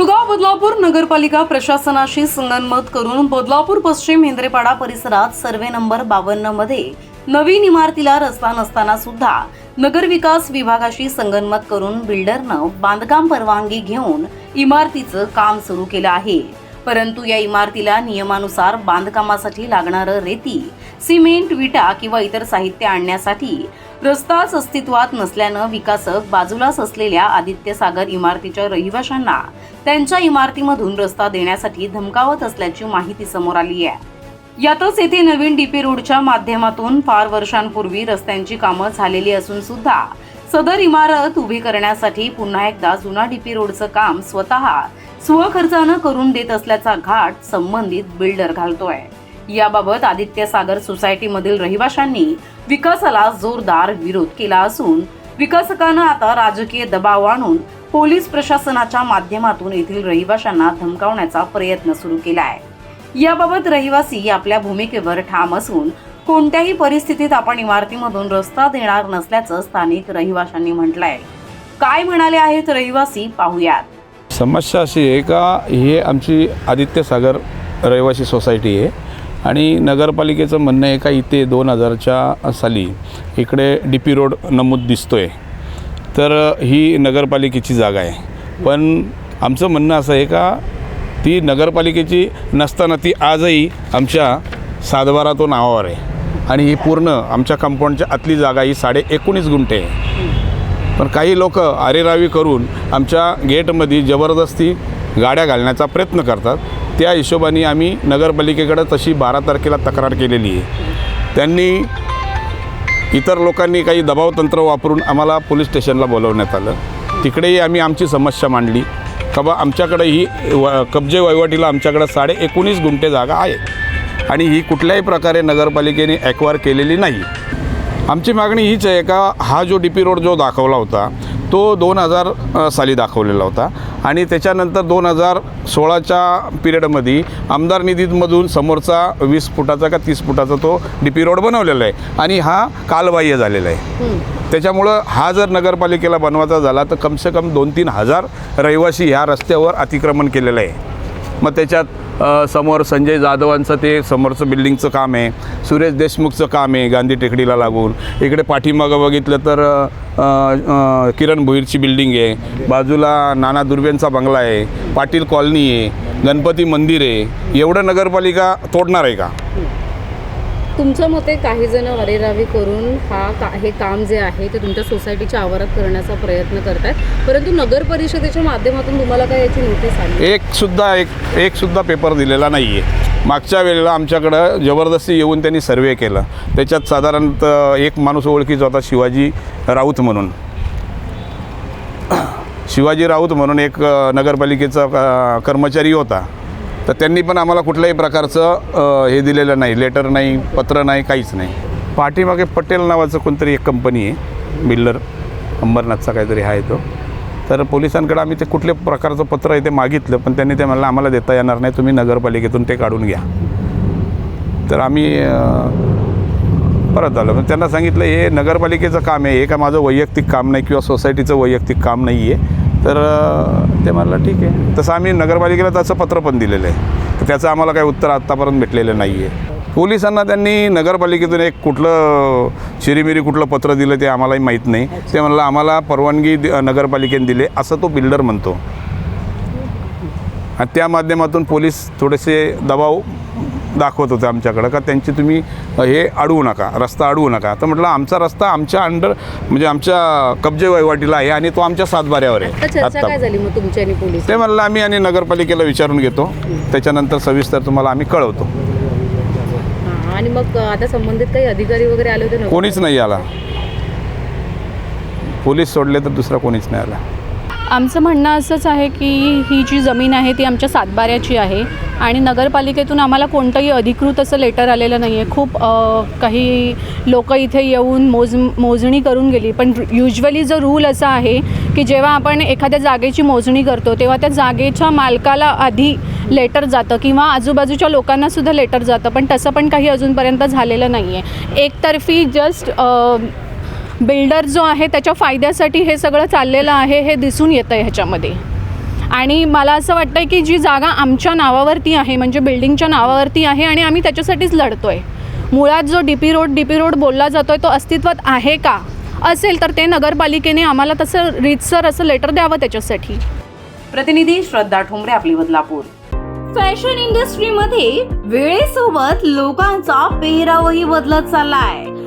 कुळगाव बदलापूर नगरपालिका प्रशासनाशी संगनमत करून बदलापूर पश्चिम हेंद्रेपाडा परिसरात सर्वे नंबर बावन्नमध्ये नवीन इमारतीला रस्ता नसताना सुद्धा नगरविकास विभागाशी संगनमत करून बिल्डरनं बांधकाम परवानगी घेऊन इमारतीचं काम सुरू केलं आहे. परंतु या इमारतीला नियमानुसार बांधकामासाठी लागणारं रेती सिमेंट विटा किंवा इतर साहित्य आणण्यासाठी रस्ताच अस्तित्वात नसल्यानं विकासक बाजूलाच असलेल्या आदित्य सागर इमारतीच्या रहिवाशांना त्यांच्या इमारतीमधून रस्ता देण्यासाठी धमकावत असल्याची माहिती समोर आली आहे. यातच येथे नवीन डीपी रोडच्या माध्यमातून फार वर्षांपूर्वी रस्त्यांची कामं झालेली असून सुद्धा सदर इमारत उभी करण्यासाठी पुन्हा एकदा जुना डीपी रोडचं काम स्वतः स्वखर्चानं करून देत असल्याचा घाट संबंधित बिल्डर घालतोय. याबाबत आदित्य सागर सोसायटीमधील रहिवाशांनी विकासाला जोरदार विरोध केला असून विकासकानं आता राजकीय दबाव आणून पोलीस प्रशासनाच्या माध्यमातून येथील रहिवाशांना धमकावण्याचा प्रयत्न सुरू केला आहे याबाबत रहिवासी आपल्या भूमिकेवर ठाम असून कोणत्याही परिस्थितीत आपण इमारतीमधून रस्ता देणार नसल्याचं स्थानिक रहिवाशांनी म्हटलंय. काय म्हणाले आहेत रहिवासी पाहूयात. समस्या अशी आहे का हे आमची आदित्य सागर रहिवासी सोसायटी आहे. आणि नगरपालिकेचं म्हणणं आहे का इथे दोन हजारच्या साली इकडे डी पी रोड नमूद दिसतो आहे तर ही नगरपालिकेची जागा आहे. पण आमचं म्हणणं असं आहे का ती नगरपालिकेची नसताना ती आजही आमच्या सातबारा तो नावावर आहे. आणि ही पूर्ण आमच्या कंपाऊंडच्या आतली जागा ही साडे एकोणीस गुंठे आहे. पण काही लोक आरेरावी करून आमच्या गेटमध्ये जबरदस्ती गाड्या घालण्याचा प्रयत्न करतात. त्या हिशोबाने आम्ही नगरपालिकेकडं तशी बारा तारखेला तक्रार केलेली आहे. त्यांनी इतर लोकांनी काही दबाव तंत्र वापरून आम्हाला पोलीस स्टेशनला बोलवण्यात आलं. तिकडेही आम्ही आमची समस्या मांडली. का बा आमच्याकडे ही व कब्जे वहिवाटीला आमच्याकडं साडे एकोणीस गुंठे जागा आहे आणि ही कुठल्याही प्रकारे नगरपालिकेने ॲक्वायर केलेली नाही. आमची मागणी हीच आहे का हा जो डी पी रोड जो दाखवला होता तो दोन हजार साली दाखवलेला होता. आणि त्याच्यानंतर दोन हजार सोळाच्या पिरियडमध्ये आमदार निधीमधून समोरचा वीस फुटाचा का तीस फुटाचा तो डी पी रोड बनवलेला आहे. आणि हा कालबाह्य झालेला आहे. त्याच्यामुळं हा जर नगरपालिकेला बनवायचा झाला तर कमसे कम दोन तीन हजार रहिवासी ह्या रस्त्यावर अतिक्रमण केलेलं आहे. मग त्याच्यात समोर संजय जाधवांचं ते समोरचं बिल्डिंगचं काम आहे. सुरेश देशमुखचं काम आहे गांधी टेकडीला लागून. इकडे पाठीमागं बघितलं तर किरण भोईरची बिल्डिंग आहे. बाजूला नाना दुर्वेंचा बंगला आहे. पाटील कॉलनी आहे. गणपती मंदिर आहे. एवढं नगरपालिका तोडणार आहे का? तुमच्या मते काही जण अरेरावी करून हा का हे काम जे आहे ते तुमच्या सोसायटीच्या आवारात करण्याचा प्रयत्न करतात परंतु नगर परिषदेच्या माध्यमातून तुम्हाला काय याची नोटीस आली? एक सुद्धा एक एक सुद्धा पेपर दिलेला नाही आहे मागच्या वेळेला आमच्याकडं जबरदस्ती येऊन त्यांनी सर्वे केलं. त्याच्यात साधारणतः एक माणूस ओळखीचा होता शिवाजी राऊत म्हणून. शिवाजी राऊत म्हणून एक नगरपालिकेचा कर्मचारी होता. तर त्यांनी पण आम्हाला कुठल्याही प्रकारचं हे दिलेलं नाही लेटर नाही पत्र नाही काहीच नाही. पाठीमागे पटेल नावाचं कोणतरी एक कंपनी आहे बिल्डर अंबरनाथचा काहीतरी आहे तो. तर पोलिसांकडे आम्ही ते कुठल्या प्रकारचं पत्र आहे ते मागितलं पण त्यांनी ते म्हणलं आम्हाला देता येणार नाही तुम्ही नगरपालिकेतून ते काढून घ्या. तर आम्ही परत आलो. पण त्यांना सांगितलं हे नगरपालिकेचं काम आहे हे का माझं वैयक्तिक काम नाही किंवा सोसायटीचं वैयक्तिक काम नाही आहे तर ते म्हणलं ठीक आहे. तसं आम्ही नगरपालिकेला त्याचं पत्र पण दिलेलं आहे. तर त्याचं आम्हाला काही उत्तर आत्तापर्यंत भेटलेलं नाही आहे पोलिसांना त्यांनी नगरपालिकेतून एक कुठलं चिरीमिरी कुठलं पत्र दिलं ते आम्हालाही माहीत नाही. ते म्हणलं आम्हाला परवानगी नगरपालिकेने दिले असं तो बिल्डर म्हणतो. आणि त्या माध्यमातून पोलीस थोडेसे दबाव दाखवत होते आमच्याकडं का त्यांची तुम्ही हे अडवू नका रस्ता अडवू नका. तर म्हटलं आमचा रस्ता आमच्या अंडर म्हणजे आमच्या कब्जे वहिवाटीला आहे आणि तो आमच्या सातबाऱ्यावर आहे. आत्ता. ते म्हणलं आम्ही आणि नगरपालिकेला विचारून घेतो. त्याच्यानंतर सविस्तर तुम्हाला आम्ही कळवतो. आणि मग आता संबंधित काही अधिकारी वगैरे आले होते कोणीच नाही आला. पोलीस सोडले तर दुसरा कोणीच नाही आला. आमचं म्हणणं असंच आहे की ही जी जमीन आहे ती आमच्या सातबाऱ्याची आहे आणि नगरपालिकेतून आम्हाला कोणतंही अधिकृत असं लेटर आलेलं नाही आहे खूप काही लोक इथे येऊन मोज मोजणी करून गेली. पण युजली जो रूल असा आहे की जेव्हा आपण एखाद्या जागेची मोजणी करतो तेव्हा त्या जागेच्या मालकाला आधी लेटर जातं किंवा आजूबाजूच्या लोकांनासुद्धा लेटर जातं. पण तसं पण काही अजूनपर्यंत झालेलं नाही आहे एकतर्फी जस्ट बिल्डर जो आहे त्याच्या फायद्यासाठी हे सगळं चाललेलं आहे हे दिसून येतं आहे ह्याच्यामध्ये. आणि मला असं वाटतं की जी जागा आमच्या नावावरती आहे म्हणजे बिल्डिंगच्या नावावरती आहे आणि आम्ही त्याच्यासाठीच लढतो आहे मुळात जो D P road D P road बोलला जातो आहे तो अस्तित्वात आहे का? असेल तर ते नगरपालिकेने आम्हाला तसं रीतसर असं लेटर द्यावं त्याच्यासाठी. प्रतिनिधी श्रद्धा ठोंबरे आपली बदलापूर. फॅशन इंडस्ट्रीमध्ये वेळेसोबत लोकांचा पेहरावही बदलत चाललाय.